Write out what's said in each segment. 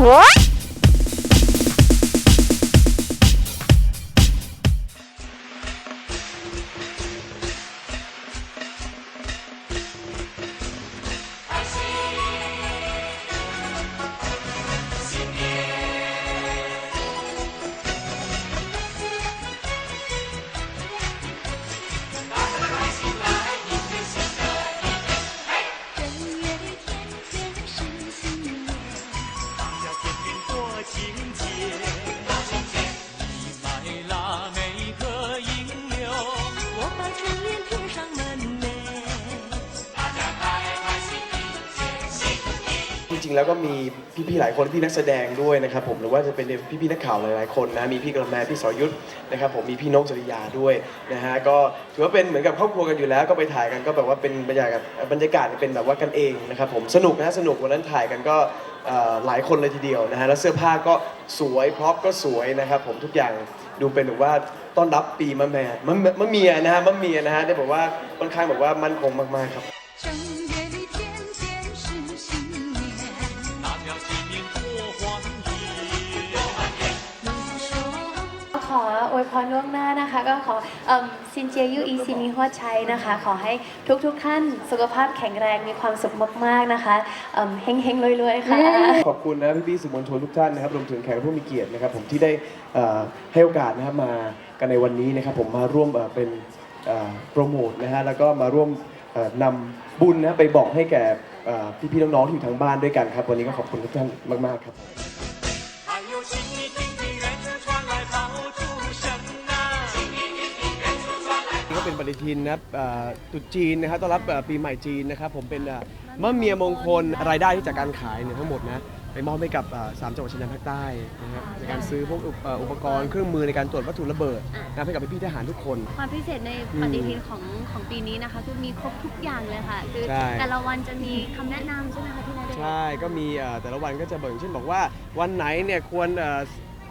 뭐? จริงๆแล้วก็มีพี่ๆหลายคนพี่นักแสดงด้วยนะครับผมหรือว่าจะเป็นพี่ๆนักข่าวหลายๆคนนะมีพี่กระแมพี่สรยุทธนะครับผมมีพี่นกจริยาด้วยนะฮะก็ถือว่าเป็นเหมือนกับครอบครัวกันอยู่แล้วก็ไปถ่ายกันก็แบบว่าเป็นบรรยากาศบรรยากาศเป็นแบบว่ากันเองนะครับผมสนุกนะสนุกวันนั้นถ่ายกันก็หลายคนเลยทีเดียวนะฮะแล้วเสื้อผ้าก็สวยพร็อพก็สวยนะครับผมทุกอย่างดูเป็นแบบว่าต้อนรับปีมะแม่มะมะเมียนะฮะมะเมียนะฮะได้บอกว่าค่อนข้างแบบว่ามั่นคงมากๆครับ พรล่วงหน้านะคะ ก็ขอซินเจียยูอีซินิฮวดชัยนะคะ ขอให้ทุกๆท่านสุขภาพแข็งแรงมีความสุขมากๆนะคะเอิ่มเฮงๆรวยๆค่ะ ขอบคุณนะพี่ๆสื่อมวลชนทุกท่านนะครับรวมถึงแขกผู้มีเกียรตินะครับ ผมที่ได้ให้โอกาสนะครับมากันในวันนี้นะครับ ผมมาร่วมเป็นโปรโมทนะฮะแล้วก็มาร่วมนำบุญนะไปบอกให้แก่พี่ๆน้องๆที่อยู่ทางบ้านด้วยกันครับ วันนี้ก็ขอบคุณทุกท่านมากๆครับ เป็นปฏิทินนะครับเอ่อตรุษจีนนะครับต้อนรับเอ่อปีใหม่จีนนะครับผมเป็นเอ่อมะเมียมงคลรายได้ที่จากการขายเนี่ยทั้งหมดนะไปมอบให้กับเอ่อสามจังหวัดชายแดนภาคใต้นะครับในการซื้อพวกอุปเอ่ออุปกรณ์เครื่องมือในการตรวจวัตถุระเบิดนะครับให้กับพี่ๆทหารทุกคน ความพิเศษในปฏิทินของของปีนี้นะคะ คือมีครบทุกอย่างเลยค่ะ คือใช่ แต่ละวันจะมีคำแนะนำใช่ไหมคะพี่นาเดชน์ใช่ ก็มีเอ่อแต่ละวันก็จะบอกอย่างเช่นบอกว่าวันไหนเนี่ยควรเอ่อ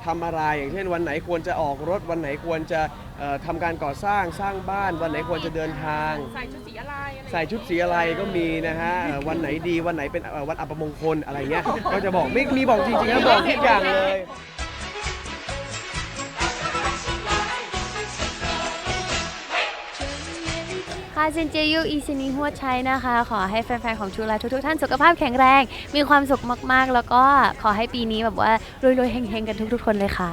ทำอะไร อย่างเช่นวันไหนควรจะออกรถ วันไหนควรจะเอ่อทำการก่อสร้างสร้างบ้าน วันไหนควรจะเดินทาง ใส่ชุดสีอะไรใส่ชุดสีอะไรก็มีนะฮะเอ่อวันไหนดีวันไหนเป็นเอ่อวันอัปมงคลอะไรเงี้ย ก็จะบอกไม่มีบอกจริงๆนะบอกทุกอย่างเลย ค่ะซินเจยูอีซินีหัวชัยนะคะ ขอให้แฟนๆ ของชูไลทุกๆ ท่านสุขภาพแข็งแรง มีความสุขมากๆ แล้วก็ขอให้ปีนี้แบบว่ารวยๆเฮงๆ กันทุกๆ คนเลยค่ะ